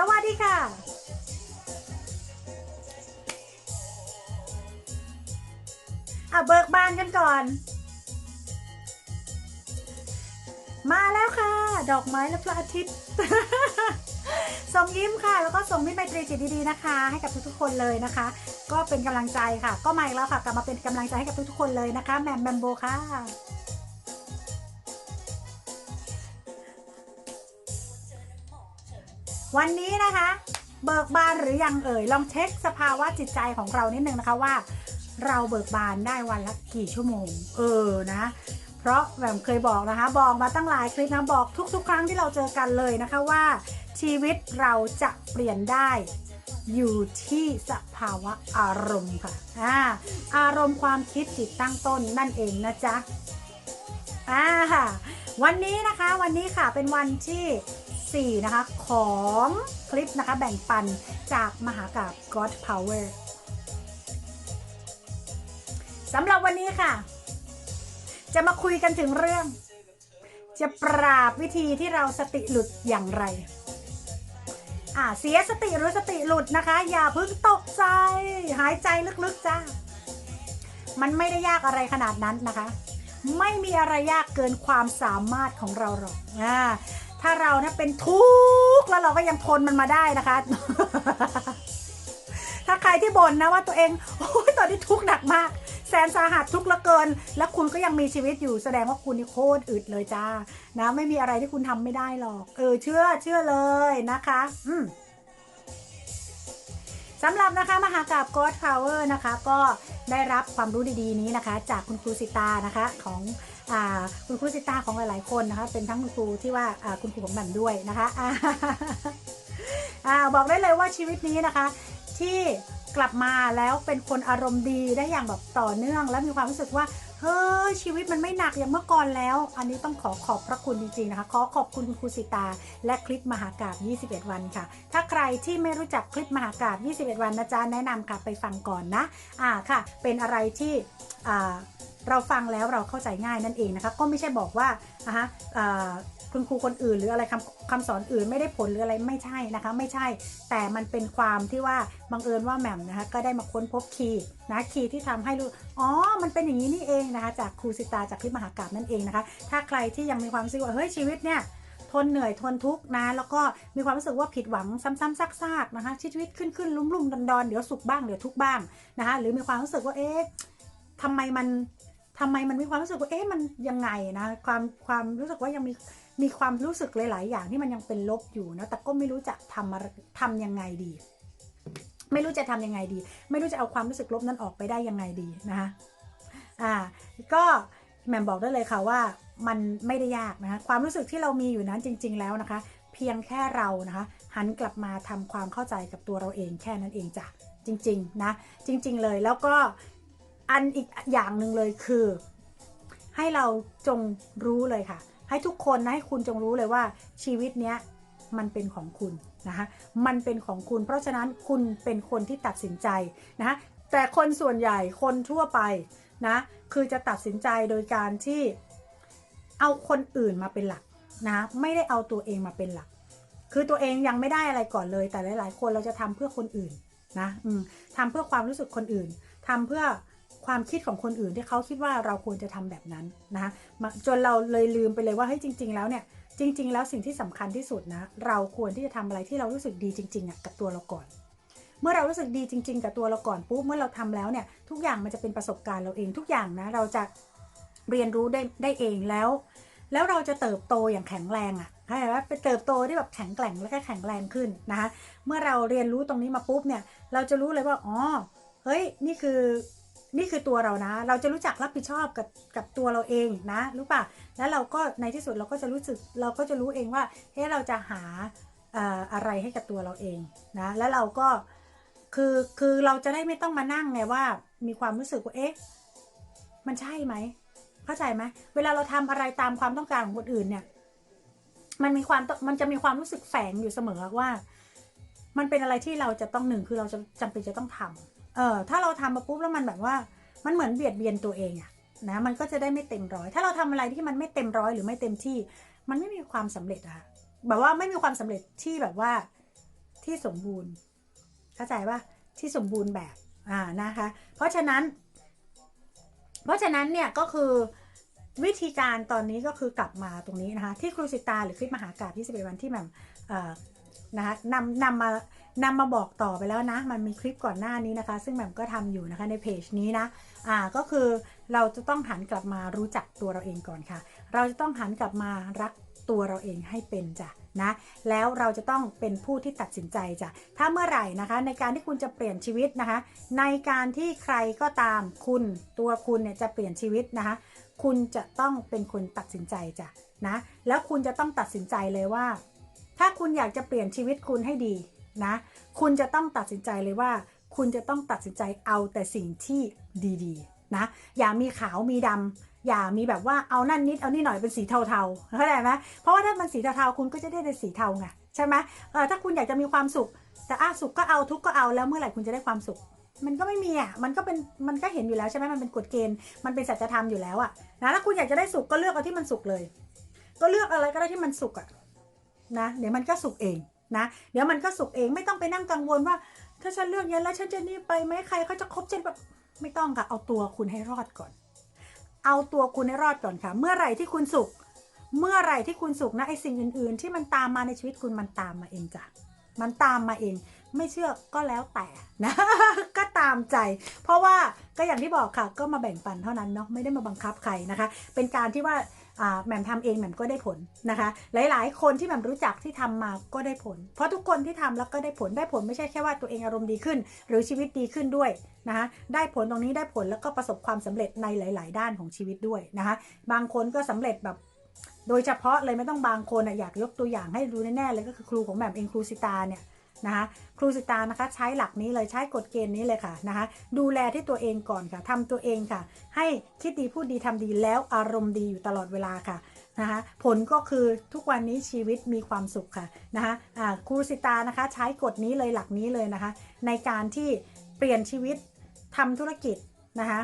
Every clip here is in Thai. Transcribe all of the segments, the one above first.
สวัสดีค่ะอะเบิกบานกันก่อน มาแล้วค่ะ ดอกไม้และพระอาทิตย์ส่งยิ้มค่ะ แล้วก็ส่งมิตรไมตรีจิตดีๆนะคะ ให้กับทุกๆคนเลยนะคะ ก็เป็นกำลังใจค่ะ ก็มาอีกแล้วค่ะ กลับมาเป็นกำลังใจให้กับทุกๆคนเลยนะคะแมมแบมโบค่ะ วันนี้นะคะ เบิกบานหรือยังเอ่ยลองเช็คสภาวะจิตใจของเรานิดนึงนะคะว่า เราเบิกบานได้วันละกี่ชั่วโมง เออนะ เพราะแบบเคยบอกนะคะ บอกมาตั้งหลายคลิปนะบอกทุก ๆ ครั้งที่เราเจอกันเลยนะคะว่า ชีวิตเราจะเปลี่ยนได้อยู่ที่สภาวะอารมณ์ค่ะอ่าอารมณ์ความคิดจิตตั้งต้นนั่นเองนะจ๊ะอ่าวันนี้นะคะวันนี้ค่ะเป็นวันที่ 4 นะคะ ของคลิปนะคะ แบ่งปันจากมหากาบ God Power สำหรับวันนี้ค่ะ จะมาคุยกันถึงเรื่อง จะปราบวิธีที่เราสติหลุดอย่างไร อ่าเสียสติหรือสติหลุดนะคะ อย่าเพิ่งตกใจ หายใจลึกๆจ้ามันไม่ได้ยากอะไรขนาดนั้นนะคะ ไม่มีอะไรยากเกินความสามารถของเราหรอกอ่า ถ้าเราเนะเป็นทุกข์แล้วเราก็ยังทนมันมาได้นะคะ ถ้าใครที่บ่นนะว่าตัวเองโอ้ยตอนนี้ทุกข์หนักมาก แสนสาหัสทุกข์เหลือเกิน แล้วคุณก็ยังมีชีวิตอยู่แสดงว่าคุณนี่โคตรอึดเลยจ้า นะ ไม่มีอะไรที่คุณทำไม่ได้หรอก เออ เชื่อเชื่อเลยนะคะ อืมสำหรับนะคะมหากราบ God Power นะคะ ก็ได้รับความรู้ดีๆนี้นะคะ จากคุณครูสิตานะคะของ คุณครูสิตาของหลาย ๆ คนนะคะ เป็นทั้งคุณครูที่ว่าคุณครูของแหม่มด้วยนะคะอบอกได้เลยว่าชีวิตนี้นะคะ ที่กลับมาแล้วเป็นคนอารมณ์ดีได้อย่างแบบต่อเนื่อง และมีความรู้สึกว่าเฮ้ยชีวิตมันไม่หนักอย่างเมื่อก่อนแล้ว อันนี้ต้องขอขอบพระคุณจริง ๆ นะคะ ขอขอบคุณคุณครูสิตา และคลิปมหากาบ21 วันค่ะ ถ้าใครที่ไม่รู้จักคลิปมหากาบ21 วันนะจ๊ะแนะนำค่ะไปฟังก่อนนะ อ่าค่ะ เป็นอะไรที่อ่า เราฟังแล้วเราเข้าใจง่ายนั่นเองนะคะก็ไม่ใช่บอกว่าอะฮะคุณครูคนอื่นหรืออะไรคำคำสอนอื่นไม่ได้ผลหรืออะไรไม่ใช่นะคะ ไม่ใช่ แต่มันเป็นความที่ว่าบังเอิญว่าแหม่มนะคะก็ได้มาค้นพบคีย์นะคีย์ที่ทำให้รู้อ๋อมันเป็นอย่างนี้นี่เองนะคะ จากครูสิตาจากคลิปมหากาบนั่นเองนะคะ ถ้าใครที่ยังมีความรู้สึกว่าเฮ้ยชีวิตเนี่ยทนเหนื่อยทนทุกข์นะ แล้วก็มีความรู้สึกว่าผิดหวังซ้ำๆซากๆนะคะชีวิตขึ้นขึ้นลุ่มลุ่มดอนดอนๆเดี๋ยวสุขบ้างเดี๋ยวทุกบ้างนะคะ หรือมีความรู้สึกว่าเอ๊ะทำไมมัน ทำไมมันมีความรู้สึกว่าเอ๊ะมันยังไงนะความความรู้สึกว่ายังมีมีความรู้สึกหลาย ๆ อย่างที่มันยังเป็นลบอยู่นะแต่ก็ไม่รู้จะทำทำยังไงดี ไม่รู้จะทำยังไงดี ไม่รู้จะเอาความรู้สึกลบนั้นออกไปได้ยังไงดีนะคะอ่าก็แหม่มบอกได้เลยค่ะว่ามันไม่ได้ยากนะคะความรู้สึกที่เรามีอยู่นั้นจริง ๆ แล้วนะคะ เพียงแค่เรานะคะ หันกลับมาทำความเข้าใจกับตัวเราเองแค่นั้นเองจ้ะจริง ๆ นะ จริง ๆ เลยแล้วก็ อันอีกอย่างหนึ่งเลยคือ ให้เราจงรู้เลยค่ะ ให้ทุกคนนะให้คุณจงรู้เลยว่าชีวิตเนี้ยมันเป็นของคุณนะคะมันเป็นของคุณ เพราะฉะนั้นคุณเป็นคนที่ตัดสินใจนะคะแต่คนส่วนใหญ่คนทั่วไปนะคือจะตัดสินใจโดยการที่เอาคนอื่นมาเป็นหลักนะไม่ได้เอาตัวเองมาเป็นหลัก คือตัวเองยังไม่ได้อะไรก่อนเลย แต่หลาย ๆ คนเราจะทำเพื่อคนอื่นนะทำเพื่อความรู้สึกคนอื่นทำเพื่อ ความคิดของคนอื่นที่เขาคิดว่าเราควรจะทำแบบนั้นนะคะจนเราเลยลืมไปเลยว่าเฮ้ยจริง ๆ แล้วเนี่ยจริง ๆ แล้วสิ่งที่สำคัญที่สุดนะเราควรที่จะทำอะไรที่เรารู้สึกดีจริงๆอะกับตัวเราก่อน เมื่อเรารู้สึกดีจริง ๆ กับตัวเราก่อนปุ๊บเมื่อเราทำแล้วเนี่ยทุกอย่างมันจะเป็นประสบการณ์เราเองทุกอย่างนะเราจะเรียนรู้ได้ได้เองแล้ว แล้วเราจะเติบโตอย่างแข็งแรงอะเข้าใจไหมเป็นเติบโตที่แบบแข็งแกร่งและก็แข็งแรงขึ้นนะคะเมื่อเราเรียนรู้ตรงนี้มาปุ๊บเนี่ยเราจะรู้เลยว่าอ๋อเฮ้ยนี่คือ นี่คือตัวเรานะ เราจะรู้จักรับผิดชอบกับกับตัวเราเองนะรู้ป่ะแล้วเราก็ในที่สุดเราก็จะรู้สึกเราก็จะรู้เองว่าเฮ้เราจะหาอะไรให้กับตัวเราเองนะแล้วเราก็คือคือเราจะได้ไม่ต้องมานั่งไงว่า มีความรู้สึกว่าเอ๊ะมันใช่ไหมเข้าใจไหมเวลาเราทำอะไรตามความต้องการของคนอื่นเนี่ย มันมีความมันจะมีความรู้สึกแฝงอยู่เสมอว่า มันเป็นอะไรที่เราจะต้องหนึ่งคือเราจะจำเป็นจะต้องทำ เออถ้าเราทำมาปุ๊บแล้วมันแบบว่า มันเหมือนเบียดเบียนตัวเองอะนะมันก็จะได้ไม่เต็มร้อย ถ้าเราทำอะไรที่มันไม่เต็มร้อยหรือไม่เต็มที่ มันไม่มีความสำเร็จอะค่ะแบบว่าไม่มีความสำเร็จที่แบบว่าที่สมบูรณ์ เข้าใจว่าที่สมบูรณ์แบบอ่านะคะ เพราะฉะนั้น เพราะฉะนั้นเนี่ยก็คือวิธีการตอนนี้ก็คือกลับมาตรงนี้นะคะ ที่ครูสิตาหรือคลิปมหากราบ21วันที่แหม่มเอ่อ นะคะนำนำมานำมาบอกต่อไปแล้วนะ มันมีคลิปก่อนหน้านี้นะคะ ซึ่งแหม่มก็ทำอยู่นะคะในเพจนี้นะอ่าก็คือเราจะต้องหันกลับมารู้จักตัวเราเองก่อนค่ะ เราจะต้องหันกลับมารักตัวเราเองให้เป็นจ้ะนะแล้วเราจะต้องเป็นผู้ที่ตัดสินใจจ้ะถ้าเมื่อไหร่นะคะ ในการที่คุณจะเปลี่ยนชีวิตนะคะ ในการที่ใครก็ตามคุณตัวคุณเนี่ยจะเปลี่ยนชีวิตนะคะ คุณจะต้องเป็นคนตัดสินใจจ้ะนะแล้วคุณจะต้องตัดสินใจเลยว่า ถ้าคุณอยากจะเปลี่ยนชีวิตคุณให้ดีนะ คุณจะต้องตัดสินใจเลยว่า คุณจะต้องตัดสินใจเอาแต่สิ่งที่ดีๆนะ อย่ามีขาวมีดำอย่ามีแบบว่าเอานั่นนิดเอานี่หน่อยเป็นสีเทาๆเข้าใจไหมเพราะว่าถ้ามันสีเทาๆคุณก็จะได้ในสีเทาไงใช่ไหมเออถ้าคุณอยากจะมีความสุข แต่อะสุขก็เอาทุกก็เอาแล้วเมื่อไหร่คุณจะได้ความสุขมันก็ไม่มีอะ มันก็เป็น มันก็เห็นอยู่แล้วใช่ไหมมันเป็นกฎเกณฑ์ มันเป็นสัจธรรมอยู่แล้วอะนะ ถ้าคุณอยากจะได้สุขก็เลือกเอาที่มันสุขเลย ก็เลือกอะไรก็ได้ที่มันสุขอะ นะเดี๋ยวมันก็สุขเองนะ เดี๋ยวมันก็สุขเองไม่ต้องไปนั่งกังวลว่า ถ้าฉันเลือกอย่างนี้ยแล้วฉันจะนี่ไปไหมใครเขาจะคบฉันแบบไม่ต้องค่ะ เอาตัวคุณให้รอดก่อน เอาตัวคุณให้รอดก่อนค่ะ เมื่อไหร่ที่คุณสุข เมื่อไหร่ที่คุณสุขนะไอสิ่งอื่น ๆ ที่มันตามมาในชีวิตคุณมันตามมาเองจ้ะมันตามมาเอง ไม่เชื่อก็แล้วแต่นะ ก็ตามใจ เพราะว่าก็อย่างที่บอกค่ะ ก็มาแบ่งปันเท่านั้นเนาะไม่ได้มาบังคับใครนะคะ เป็นการที่ว่า แหม่มทำเองแหม่มก็ได้ผลนะคะ หลาย ๆ คนที่แหม่มรู้จักที่ทำมาก็ได้ผล เพราะทุกคนที่ทำแล้วก็ได้ผลได้ผลไม่ใช่แค่ว่าตัวเองอารมณ์ดีขึ้น หรือชีวิตดีขึ้นด้วยนะคะได้ผลตรงนี้ได้ผลแล้วก็ประสบความสำเร็จในหลาย ๆ ด้านของชีวิตด้วยนะคะ บางคนก็สำเร็จแบบโดยเฉพาะเลยไม่ต้องบางคนอะอยากยกตัวอย่างให้ดูแน่ ๆ เลยก็คือครูของแหม่มเองครูสิตาเนี่ย นะคะครูสิตานะคะใช้หลักนี้เลยใช้กฎเกณฑ์นี้เลยค่ะนะคะดูแลที่ตัวเองก่อนค่ะทำตัวเองค่ะ ให้คิดดีพูดดีทำดีแล้วอารมณ์ดีอยู่ตลอดเวลาค่ะนะคะผลก็คือทุกวันนี้ชีวิตมีความสุขค่ะนะคะะครูสิตานะคะใช้กฎนี้เลยหลักนี้เลยนะคะ ในการที่เปลี่ยนชีวิตทำธุรกิจ นะคะ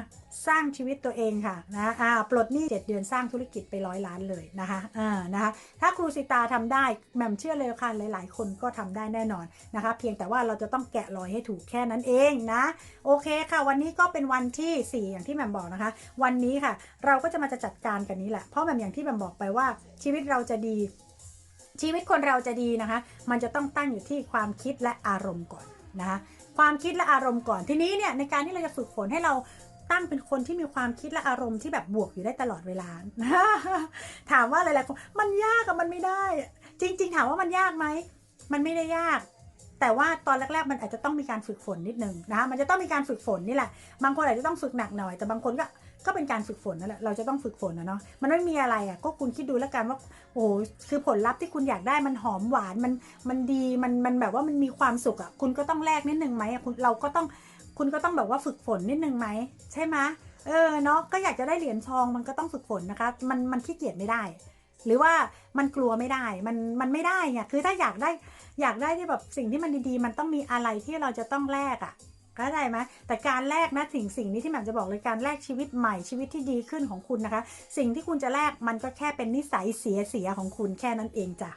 สร้างชีวิตตัวเองค่ะนะอ่าปลดหนี้7เดือนสร้างธุรกิจไปร้อยล้านเลยนะคะอ่านะคะถ้าครูสิตาทำได้แหม่มเชื่อเลยค่ะหลาย ๆ คนก็ทำได้แน่นอนนะคะ เพียงแต่ว่าเราจะต้องแกะรอยให้ถูกแค่นั้นเองนะโอเคค่ะ วันนี้ก็เป็นวันที่ 4 อย่างที่แหม่มบอกนะคะ วันนี้ค่ะ เราก็จะมาจะจัดการกันนี้แหละเพราะแหม่มอย่างที่แหม่มบอกไปว่าชีวิตเราจะดีชีวิตคนเราจะดีนะคะ มันจะต้องตั้งอยู่ที่ความคิดและอารมณ์ก่อน นะคะความคิดและอารมณ์ก่อนทีนี้เนี่ยในการที่เราจะฝึกฝนให้เราตั้งเป็นคนที่มีความคิดและอารมณ์ที่แบบบวกอยู่ได้ตลอดเวลา ถามว่าหลายๆคนมันยากกับมันไม่ได้ จริง ๆ ถามว่ามันยากไหม มันไม่ได้ยาก แต่ว่าตอนแรกๆ มันอาจจะต้องมีการฝึกฝนนิดนึงนะคะมันจะต้องมีการฝึกฝนนี่แหละ บางคนอาจจะต้องฝึกหนักหน่อย แต่บางคนก็ ก็เป็นการฝึกฝนนั่นแหละเราจะต้องฝึกฝนนะเนาะมันไม่มีอะไรอะก็คุณคิดดูแล้วกันว่าโอ้โหคือผลลัพธ์ที่คุณอยากได้มันหอมหวานมันมันดีมันมันแบบว่ามันมีความสุขอะคุณก็ต้องแลกนิดนึงไหมคุณเราก็ต้องคุณก็ต้องแบบว่าฝึกฝนนิดนึงไหมใช่ไหมเออเนาะก็อยากจะได้เหรียญทองมันก็ต้องฝึกฝนนะคะ มันมันขี้เกียจไม่ได้ หรือว่ามันกลัวไม่ได้มันมันไม่ได้ไงคือถ้าอยากได้อยากได้ที่แบบสิ่งที่มันดีๆ มันต้องมีอะไรที่เราจะต้องแลกอะ เข้าใจไหมแต่การแลกนะสิ่งสิ่งนี้ที่แหม่มจะบอกเลยการแลกชีวิตใหม่ชีวิตที่ดีขึ้นของคุณนะคะ สิ่งที่คุณจะแลกมันก็แค่เป็นนิสัยเสียเสียของคุณแค่นั้นเองจ้ะ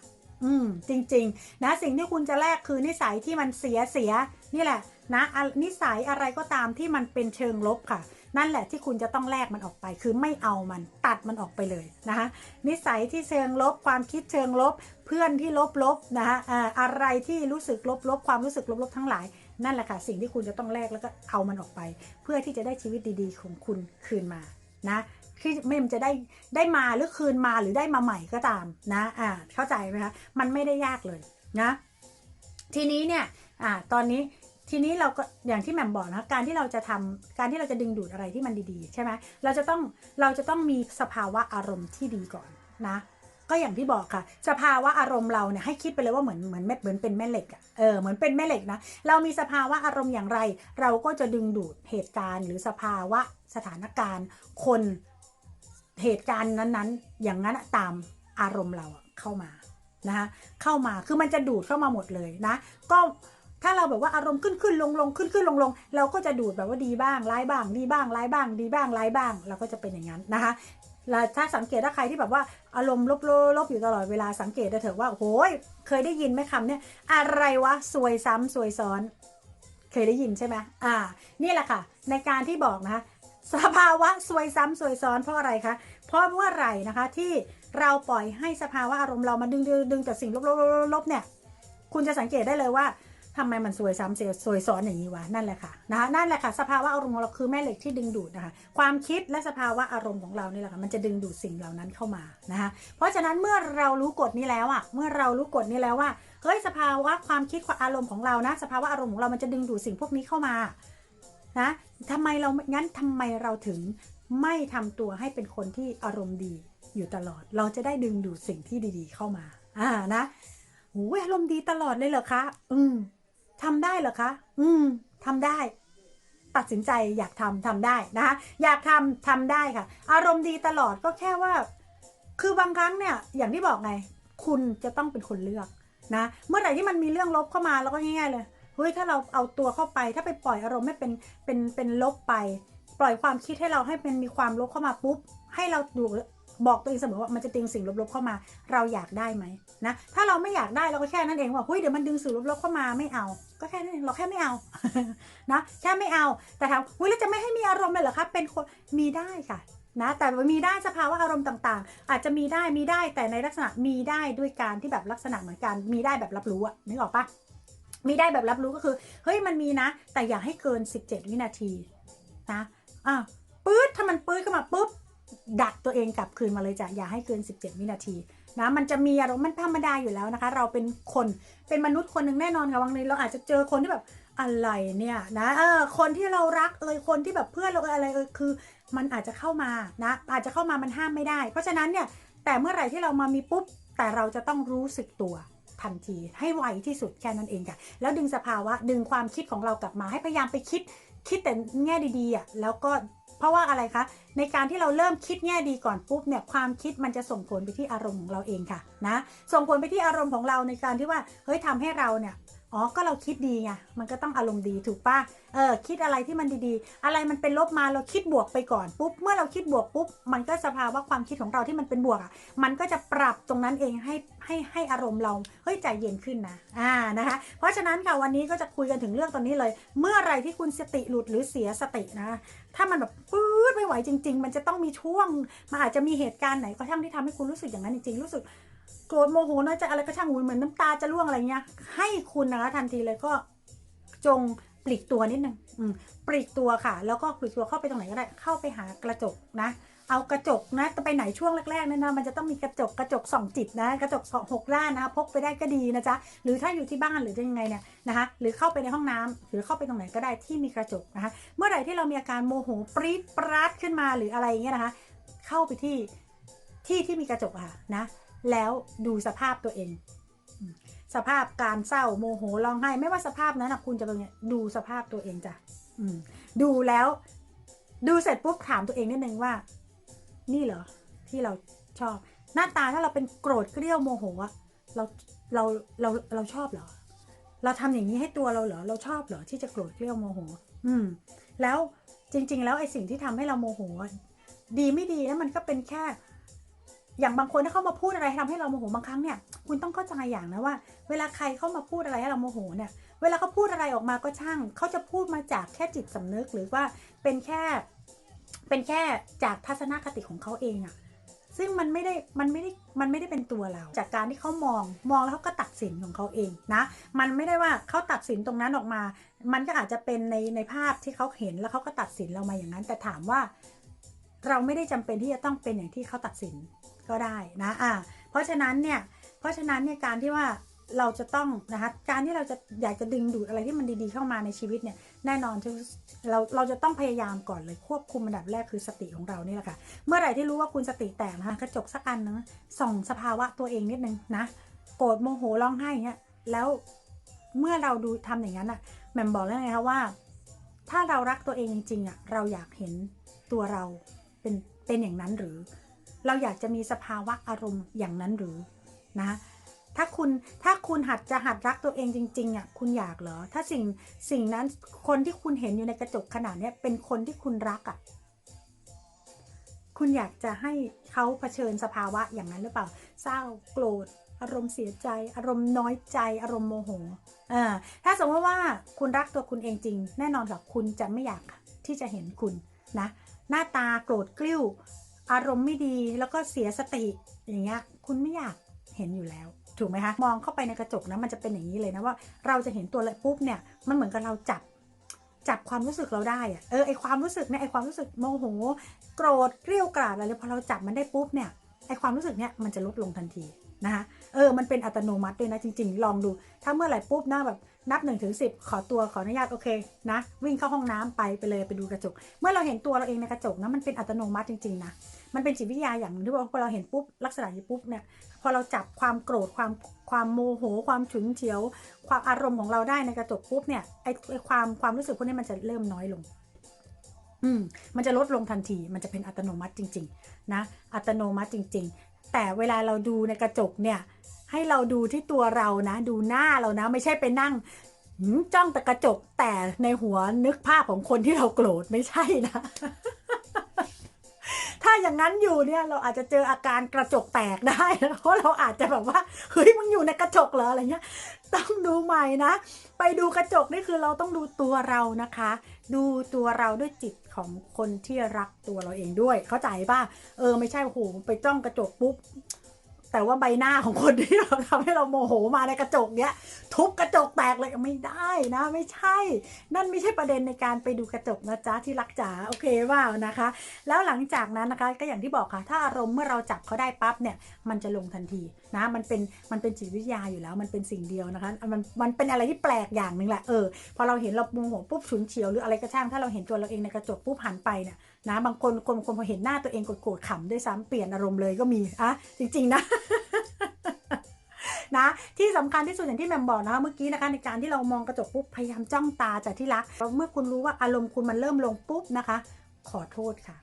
อืมจริง ๆ นะสิ่งที่คุณจะแลกคือนิสัยที่มันเสียเสียนี่แหละ นะนิสัยอะไรก็ตามที่มันเป็นเชิงลบค่ะ นั่นแหละที่คุณจะต้องแลกมันออกไป คือไม่เอามันตัดมันออกไปเลยนะคะนิสัยที่เชิงลบ ความคิดเชิงลบ เพื่อนที่ลบลบๆนะคะอ่าอะไรที่รู้สึกลบลบๆความรู้สึกลบลบๆทั้งหลาย นั่นแหละค่ะสิ่งที่คุณจะต้องแลกแล้วก็เอามันออกไป เพื่อที่จะได้ชีวิตดีๆ ของคุณคืนมานะที่ไม่มันจะได้ได้มาหรือคืนมาหรือได้มาใหม่ก็ตามนะอ่าเข้าใจไหมคะมันไม่ได้ยากเลยนะทีนี้เนี่ยอ่าตอนนี้ทีนี้เราก็อย่างที่แหม่มบอกนะการที่เราจะทำการที่เราจะดึงดูดอะไรที่มันดีๆ ใช่ไหมเราจะต้องเราจะต้องมีสภาวะอารมณ์ที่ดีก่อนนะ ก็อย่างที่บอกค่ะสภาวะอารมณ์เราเนี่ยให้คิดไปเลยว่าเหมือนเหมือนเม็ดเหมือนเป็นแม่เหล็กอะเออเหมือนเป็นแม่เหล็กนะเรามีสภาวะอารมณ์อย่างไร เราก็จะดึงดูดเหตุการณ์ หรือสภาวะสถานการณ์ คนเหตุการณ์นั้นๆ อย่างนั้นตามอารมณ์เราเข้ามานะคะเข้ามาคือมันจะดูดเข้ามาหมดเลยนะ ก็ถ้าเราแบบว่าอารมณ์ขึ้นขึ้นลงลงขึ้นขึ้นลงลงเราก็จะดูดแบบว่าดีบ้างร้ายบ้าง ดีบ้างร้ายบ้าง ดีบ้างร้ายบ้าง เราก็จะเป็นอย่างนั้นนะคะ แล้วถ้าสังเกตถ้าใครที่แบบว่าอารมณ์ลบๆลบอยู่ตลอดเวลาสังเกตได้เถอะว่าโอ้ยเคยได้ยินไหมคำเนี่ยอะไรวะซวยซ้ำซวยซ้อน เคยได้ยินใช่ไหมอ่า นี่แหละค่ะ ในการที่บอกนะคะสภาวะซวยซ้ำซวยซ้อนเพราะอะไรคะเพราะเมื่อไหร่นะคะที่เราปล่อยให้สภาวะอารมณ์เรามาดึงดึงดึงแต่สิ่งลบๆลบๆเนี่ย คุณจะสังเกตได้เลยว่า ทำไมมันซวยซ้ำเซวยซ้อนอย่างนี้วะนั่นแหละค่ะนะคะนั่นแหละค่ะ สภาวะอารมณ์ของเราคือแม่เหล็กที่ดึงดูดนะคะ ความคิดและสภาวะอารมณ์ของเรานี่แหละค่ะมันจะดึงดูดสิ่งเหล่านั้นเข้ามานะคะเพราะฉะนั้นเมื่อเรารู้กฎนี้แล้วอะเมื่อเรารู้กฎนี้แล้วว่าเฮ้ยสภาวะความคิดความอารมณ์ของเรานะ สภาวะอารมณ์ของเรามันจะดึงดูดสิ่งพวกนี้เข้ามานะทำไมเรางั้นทำไมเราถึงไม่ทำตัวให้เป็นคนที่อารมณ์ดีอยู่ตลอด เราจะได้ดึงดูดสิ่งที่ดีๆเข้ามาอ่านะโอ้ยอารมณ์ดีตลอดเลยเหรอคะ อืม ทำได้เหรอคะ อืมทำได้ ตัดสินใจอยากทำทำได้นะคะอยากทำทำได้ค่ะ อารมณ์ดีตลอดก็แค่ว่า คือบางครั้งเนี่ย อย่างที่บอกไง คุณจะต้องเป็นคนเลือกนะ เมื่อไหร่ที่มันมีเรื่องลบเข้ามาแล้วก็ง่าย ๆ เลยเฮ้ยถ้าเราเอาตัวเข้าไป ถ้าไปปล่อยอารมณ์ให้เป็นเป็นเป็นลบไป ปล่อยความคิดให้เราให้เป็นมีความลบเข้ามาปุ๊บให้เราดู บอกตัวเองเสมอว่ามันจะดึงสิ่งลบๆเข้ามา เราอยากได้ไหมนะ ถ้าเราไม่อยากได้เราก็แค่นั้นเองว่าเฮ้ยเดี๋ยวมันดึงสิ่งลบๆเข้ามาไม่เอา ก็แค่นั้นเองเราแค่ไม่เอานะแค่ไม่เอา แต่ถามเฮ้ยเราจะไม่ให้มีอารมณ์เลยเหรอคะเป็นคนมีได้ค่ะนะแต่ว่ามีได้สภาวะอารมณ์ต่างๆ อาจจะมีได้มีได้แต่ในลักษณะมีได้ด้วยการที่แบบลักษณะเหมือนกันมีได้แบบรับรู้อะนึกออกปะมีได้แบบรับรู้ก็คือเฮ้ยมันมีนะ แต่อย่าให้เกิน 17 วินาทีนะอะปื๊ดถ้ามันปื๊ดเข้ามาปุ๊บ ดักตัวเองกลับคืนมาเลยจ้ะอย่าให้เกิน 17 วินาทีนะมันจะมีอารมณ์มันธรรมดาอยู่แล้วนะคะ เราเป็นคนเป็นมนุษย์คนหนึ่งแน่นอนค่ะวันนี้เราอาจจะเจอคนที่แบบอะไรเนี่ยนะเออคนที่เรารักเอยคนที่แบบเพื่อนเราเอยอะไรเอยคือ มันอาจจะเข้ามานะอาจจะเข้ามามันห้ามไม่ได้ เพราะฉะนั้นเนี่ยแต่เมื่อไหร่ที่เรามามีปุ๊บ แต่เราจะต้องรู้สึกตัวทันทีให้ไวที่สุดแค่นั้นเองค่ะแล้วดึงสภาวะดึงความคิดของเรากลับมาให้พยายามไปคิดคิดแต่แง่ดีๆอะแล้วก็ เพราะว่าอะไรคะ ในการที่เราเริ่มคิดแง่ดีก่อนปุ๊บเนี่ยความคิดมันจะส่งผลไปที่อารมณ์ของเราเองค่ะนะส่งผลไปที่อารมณ์ของเราในการที่ว่าเฮ้ยทำให้เราเนี่ยอ๋อ ก็เราคิดดีไง มันก็ต้องอารมณ์ดีถูกปะเออ คิดอะไรที่มันดีๆ อะไรมันเป็นลบมาเราคิดบวกไปก่อนปุ๊บ เมื่อเราคิดบวกปุ๊บ มันก็สภาวะความคิดของเราที่มันเป็นบวกอะ มันก็จะปรับตรงนั้นเองให้ให้ให้อารมณ์เรา เฮ้ยใจเย็นขึ้นนะ อ่า นะคะ เพราะฉะนั้นค่ะวันนี้ก็จะคุยกันถึงเรื่องตอนนี้เลย เมื่อไรที่คุณสติหลุดหรือเสียสตินะ ถ้ามันแบบปื๊ดไม่ไหวจริง ๆ มันจะต้องมีช่วงมันอาจจะมีเหตุการณ์ไหนก็ช่างที่ทำให้คุณรู้สึกอย่างนั้นจริงๆรู้สึกโกรธโมโหน้อยใจอะไรก็ช่างหูเหมือนน้ำตาจะร่วงอะไรเงี้ย ให้คุณนะคะทันทีเลยก็จงปลีกตัวนิดนึงอืมปลีกตัวค่ะ แล้วก็ปลีกตัวเข้าไปตรงไหนก็ได้ เข้าไปหากระจกนะ เอากระจกนะไปไหนช่วงแรกๆเนี่ยนะมันจะต้องมีกระจกกระจกสองจิตนะกระจกสองหกด้านนะพกไปได้ก็ดีนะจ๊ะหรือถ้าอยู่ที่บ้านหรือยังไงเนี่ยนะคะหรือเข้าไปในห้องน้ำหรือเข้าไปตรงไหนก็ได้ที่มีกระจกนะคะเมื่อไหร่ที่เรามีอาการโมโหปรี๊ดปราดขึ้นมาหรืออะไรอย่างเงี้ยนะคะเข้าไปที่ที่ที่มีกระจกอะค่ะนะแล้วดูสภาพตัวเอง สภาพการเศร้าโมโหร้องไห้ไม่ว่าสภาพนั้นนะคุณจะเป็นไงดูสภาพตัวเองจ้ะดูแล้ว ดูเสร็จปุ๊บถามตัวเองนิดนึงว่า นี่เหรอที่เราชอบ หน้าตาถ้าเราเป็นโกรธเกรี้ยวโมโหอะเราเราเราเราชอบเหรอ เราทำอย่างนี้ให้ตัวเราเหรอเราชอบเหรอที่จะโกรธเกรี้ยวโมโห อืม แล้วจริง ๆ แล้วไอ้สิ่งที่ทำให้เราโมโหดีไม่ดีนะมันก็เป็นแค่ อย่างบางคนถ้าเขามาพูดอะไรทำให้เราโมโหบางครั้งเนี่ย คุณต้องเข้าใจอย่างนะว่า เวลาใครเข้ามาพูดอะไรให้เราโมโหเนี่ย เวลาเขาพูดอะไรออกมาก็ช่าง เขาจะพูดมาจากแค่จิตสำนึกหรือว่าเป็นแค่ เป็นแค่จากทัศนคติของเขาเองอะซึ่งมันไม่ได้มันไม่ได้มันไม่ได้เป็นตัวเรา จากการที่เขามองมองแล้วเขาก็ตัดสินของเขาเองนะมันไม่ได้ว่าเขาตัดสินตรงนั้นออกมา มันก็อาจจะเป็นในในภาพที่เขาเห็นแล้วเขาก็ตัดสินเรามาอย่างนั้น แต่ถามว่าเราไม่ได้จำเป็นที่จะต้องเป็นอย่างที่เขาตัดสินก็ได้นะอ่าเพราะฉะนั้นเนี่ยเพราะฉะนั้นเนี่ยการที่ว่า เราจะต้องนะคะการที่เราจะอยากจะดึงดูดอะไรที่มันดีๆเข้ามาในชีวิตเนี่ยแน่นอนที่เราเราจะต้องพยายามก่อนเลยควบคุมอันดับแรกคือสติของเรานี่แหละค่ะ เมื่อไหร่ที่รู้ว่าคุณสติแตกนะคะกระจกสักอันนึงส่องสภาวะตัวเองนิดนึงนะโกรธโมโหร้องไห้อย่างเงี้ยแล้วเมื่อเราดูทำอย่างนั้นอะแหม่มบอกแล้วไงคะว่า ถ้าเรารักตัวเองจริงๆอะเราอยากเห็นตัวเราเป็นเป็นอย่างนั้นหรือ เราอยากจะมีสภาวะอารมณ์อย่างนั้นหรือนะ ถ้าคุณถ้าคุณหัดจะหัดรักตัวเองจริงๆอะคุณอยากเหรอ ถ้าสิ่งสิ่งนั้นคนที่คุณเห็นอยู่ในกระจกขนาดเนี้ยเป็นคนที่คุณรักอะคุณอยากจะให้เขาเผชิญสภาวะอย่างนั้นหรือเปล่า เศร้าโกรธ อารมณ์เสียใจ อารมณ์น้อยใจ อารมณ์โมโหอ่าถ้าสมมติว่าคุณรักตัวคุณเองจริง แน่นอนค่ะคุณจะไม่อยากที่จะเห็นคุณนะหน้าตาโกรธกริ้ว อารมณ์ไม่ดีแล้วก็เสียสติอย่างเงี้ยคุณไม่อยากเห็นอยู่แล้ว ถูกไหมคะ มองเข้าไปในกระจกนะมันจะเป็นอย่างนี้เลยนะว่าเราจะเห็นตัวเลยปุ๊บเนี่ยมันเหมือนกับเราจับจับความรู้สึกเราได้อะเออไอความรู้สึกเนี่ยไอความรู้สึกโมโหโกรธเกรี้ยวกราดอะไรพอเราจับมันได้ปุ๊บเนี่ยไอความรู้สึกเนี่ยมันจะลดลงทันทีนะคะเออมันเป็นอัตโนมัติด้วยนะจริง ๆ ลองดูถ้าเมื่อไหร่ปุ๊บหน้าแบบ นับ1นถึงสิขอตัวขออนุญาตโอเคนะ วิ่งเข้าห้องน้ำไปไปเลยไปดูกระจก เมื่อเราเห็นตัวเราเองในกระจกนะมันเป็นอัตโนมัติจริงๆนะมันเป็นจิตวิทยาอย่างหนึงที่ว่าพอเราเห็นปุ๊บลักษณะนี้ปุ๊บเนี่ยพอเราจับความโกรธความความโมโห ความฉุนเฉียว ความอารมณ์ของเราได้ในกระจกปุ๊บเนี่ยไอไอความความรู้สึกพวกนี้มันจะเริ่มน้อยลงอืมมันจะลดลงทันที มันจะเป็นอัตโนมัติจริง ๆ นะ อัตโนมัติจริง ๆ แต่เวลาเราดูในกระจกเนี่ย ให้เราดูที่ตัวเรานะ ดูหน้าเรานะ ไม่ใช่ไปนั่งจ้องแต่กระจกแต่ในหัวนึกภาพของคนที่เราโกรธไม่ใช่นะ ถ้าอย่างนั้นอยู่เนี่ยเราอาจจะเจออาการกระจกแตกได้นะเพราะเราอาจจะแบบว่าเฮ้ยมึงอยู่ในกระจกเหรออะไรเงี้ย ต้องดูใหม่นะ ไปดูกระจกนี่คือเราต้องดูตัวเรานะคะ ดูตัวเราด้วยจิตของคนที่รักตัวเราเองด้วย เข้าใจป่ะเออไม่ใช่โอ้โหไปจ้องกระจกปุ๊บ แต่ว่าใบหน้าของคนที่เราทำให้เราโมโหมาในกระจกเนี้ย ทุบกระจกแตกเลยไม่ได้นะ ไม่ใช่ นั่นไม่ใช่ประเด็นในการไปดูกระจกนะจ๊ะที่รักจ๋าโอเคว่านะคะ แล้วหลังจากนั้นนะคะก็อย่างที่บอกค่ะ ถ้าอารมณ์เมื่อเราจับเขาได้ปั๊บเนี่ยมันจะลงทันทีนะมันเป็นมันเป็นจิตวิทยาอยู่แล้ว มันเป็นสิ่งเดียวนะคะมันมันเป็นอะไรที่แปลกอย่างหนึ่งแหละเออพอเราเห็นเราโมโหปุ๊บฉุนเฉียวหรืออะไรก็ช่างถ้าเราเห็นตัวเราเองในกระจกปุ๊บหันไปเนี่ย นะบางคนคนคนพอเห็นหน้าตัวเองโกรธขำด้วยซ้ำเปลี่ยนอารมณ์เลยก็มีอะจริง ๆ นะนะที่สำคัญที่สุดอย่างที่แมมบอกนะคะเมื่อกี้นะคะในการที่เรามองกระจกปุ๊บพยายามจ้องตาจากที่รักแล้วเมื่อคุณรู้ว่าอารมณ์คุณมันเริ่มลงปุ๊บนะคะ ขอโทษค่ะ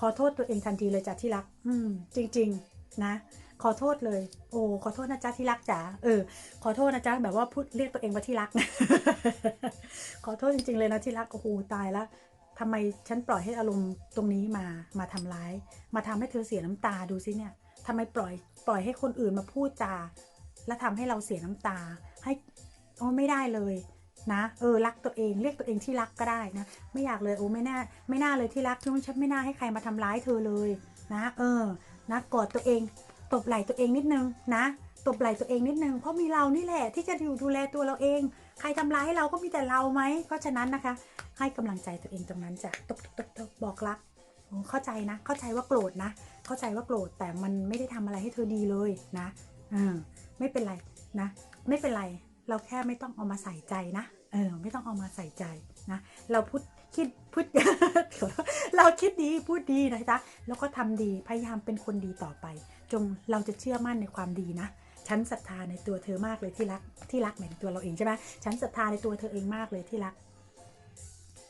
ขอโทษตัวเองทันทีเลยจ้ะที่รัก อืม จริง ๆ นะ ขอโทษเลย โอ้ขอโทษนะจ๊ะที่รักจ๋าเออ ขอโทษนะจ๊ะแบบว่าพูดเรียกตัวเองว่าที่รัก ขอโทษจริง ๆ เลยนะที่รักโอ้โหตายแล้ว ทำไมฉันปล่อยให้อารมณ์ตรงนี้มามาทำร้าย มาทำให้เธอเสียน้ำตาดูสิเนี่ยทำไมปล่อยปล่อยให้คนอื่นมาพูดจาและทำให้เราเสียน้ำตา ให้โอ้ไม่ได้เลยนะ เออรักตัวเองเรียกตัวเองที่รักก็ได้นะ ไม่อยากเลยโอ้ไม่น่าไม่น่าเลยที่รักที่ฉันไม่น่าให้ใครมาทำร้ายเธอเลยนะ เออนะกอดตัวเอง ตบไหล่ตัวเองนิดนึงนะตบไหล่ตัวเองนิดนึงเพราะมีเรานี่แหละที่จะอยู่ดูแลตัวเราเอง ใครทำร้ายเราก็มีแต่เราไหม เพราะฉะนั้นนะคะ ให้กำลังใจตัวเองตรงนั้นจ้ะตบตบตบบอกรักเข้าใจนะ เข้าใจว่าโกรธนะ เข้าใจว่าโกรธแต่มันไม่ได้ทำอะไรให้เธอดีเลยนะเออไม่เป็นไรนะ ไม่เป็นไรเราแค่ไม่ต้องเอามาใส่ใจนะเออไม่ต้องเอามาใส่ใจนะเราพูดคิดพูดเราคิดดีพูดดีนะจ๊ะแล้วก็ทำดีพยายามเป็นคนดีต่อไป จงเราจะเชื่อมั่นในความดีนะ ฉันศรัทธาในตัวเธอมากเลยที่รัก ที่รักหมายถึงตัวเราเองใช่ไหมฉันศรัทธาในตัวเธอเองมากเลยที่รัก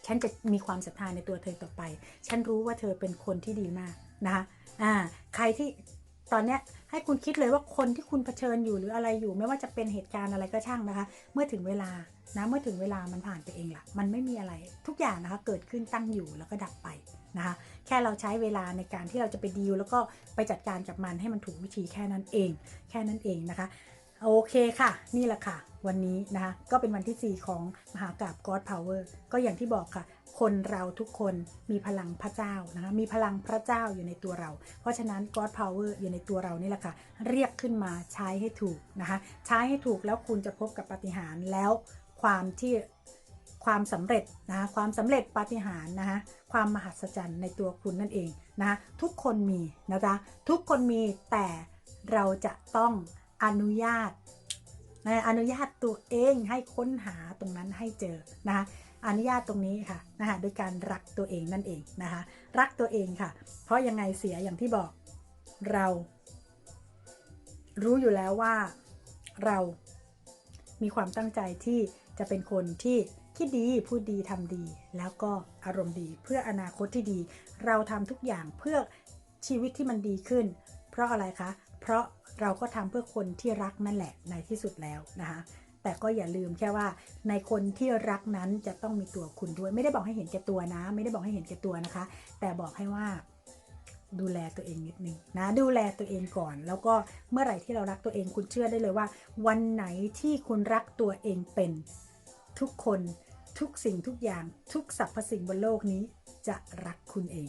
ฉันจะมีความศรัทธาในตัวเธอต่อไป ฉันรู้ว่าเธอเป็นคนที่ดีมากนะคะอ่า ใครที่ ตอนเนี้ยให้คุณคิดเลยว่าคนที่คุณเผชิญอยู่หรืออะไรอยู่ ไม่ว่าจะเป็นเหตุการณ์อะไรก็ช่างนะคะ เมื่อถึงเวลานะเมื่อถึงเวลามันผ่านไปเองละมันไม่มีอะไรทุกอย่างนะคะ เกิดขึ้นตั้งอยู่แล้วก็ดับไปนะคะ แค่เราใช้เวลาในการที่เราจะไปดีลแล้วก็ไปจัดการกับมันให้มันถูกวิธีแค่นั้นเอง แค่นั้นเองนะคะโอเคค่ะ นี่แหละค่ะ วันนี้นะคะ ก็เป็นวันที่ 4 ของมหากราบ God Power ก็อย่างที่บอกค่ะ คนเราทุกคนมีพลังพระเจ้านะคะมีพลังพระเจ้าอยู่ในตัวเรา เพราะฉะนั้น God Power อยู่ในตัวเรานี่แหละค่ะ เรียกขึ้นมาใช้ให้ถูกนะคะใช้ให้ถูกแล้วคุณจะพบกับปาฏิหาริย์แล้วความที่ความสำเร็จนะคะความสำเร็จปาฏิหาริย์นะคะความมหัศจรรย์ในตัวคุณนั่นเองนะะทุกคนมีนะคะทุกคนมีแต่เราจะต้องอนุญาตนะอนุญาตตัวเองให้ค้นหาตรงนั้นให้เจอนะคะ อนุญาตตรงนี้ค่ะนะคะโดยการรักตัวเองนั่นเองนะคะ รักตัวเองค่ะ เพราะยังไงเสียอย่างที่บอกเรา รู้อยู่แล้วว่าเรามีความตั้งใจที่จะเป็นคนที่คิดดีพูดดีทำดี แล้วก็อารมณ์ดีเพื่ออนาคตที่ดี เราทำทุกอย่างเพื่อชีวิตที่มันดีขึ้น เพราะอะไรคะ เพราะเราก็ทำเพื่อคนที่รักนั่นแหละในที่สุดแล้วนะคะ แต่ก็อย่าลืมแค่ว่าในคนที่รักนั้นจะต้องมีตัวคุณด้วย ไม่ได้บอกให้เห็นแก่ตัวนะ ไม่ได้บอกให้เห็นแก่ตัวนะคะ แต่บอกให้ว่าดูแลตัวเองนิดนึงนะดูแลตัวเองก่อน แล้วก็เมื่อไหร่ที่เรารักตัวเองคุณเชื่อได้เลยว่า วันไหนที่คุณรักตัวเองเป็นทุกคนทุกสิ่งทุกอย่างทุกสรรพสิ่งบนโลกนี้จะรักคุณเอง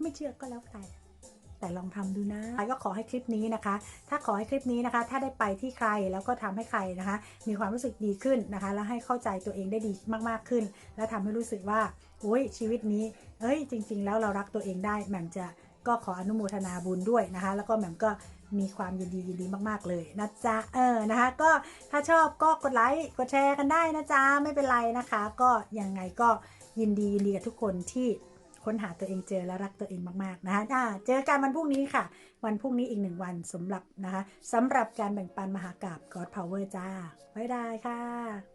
ไม่เชื่อก็แล้วแต่ แต่ลองทำดูนะก็ขอให้คลิปนี้นะคะ ถ้าขอให้คลิปนี้นะคะ ถ้าได้ไปที่ใครแล้วก็ทำให้ใครนะคะ มีความรู้สึกดีขึ้นนะคะ แล้วให้เข้าใจตัวเองได้ดีมากๆขึ้น แล้วทำให้รู้สึกว่าโอ้ยชีวิตนี้เอ้ยจริง ๆ แล้วเรารักตัวเองได้แหม่มจะก็ขออนุโมทนาบุญด้วยนะคะ แล้วก็แหม่มก็มีความยินดียินดีมาก ๆ เลยนะจ๊ะ เออ นะคะ ก็ถ้าชอบก็กดไลค์กดแชร์กันได้นะจ๊ะ ไม่เป็นไรนะคะ ก็ยังไงก็ยินดียินดีกับทุกคนที่ ค้นหาตัวเองเจอและรักตัวเองมากๆนะคะเจอกันวันพรุ่งนี้ค่ะ วันพรุ่งนี้อีกหนึ่งวันสำหรับนะคะสำหรับการแบ่งปันมหากราบ God Power จ้าบ๊ายบายค่ะ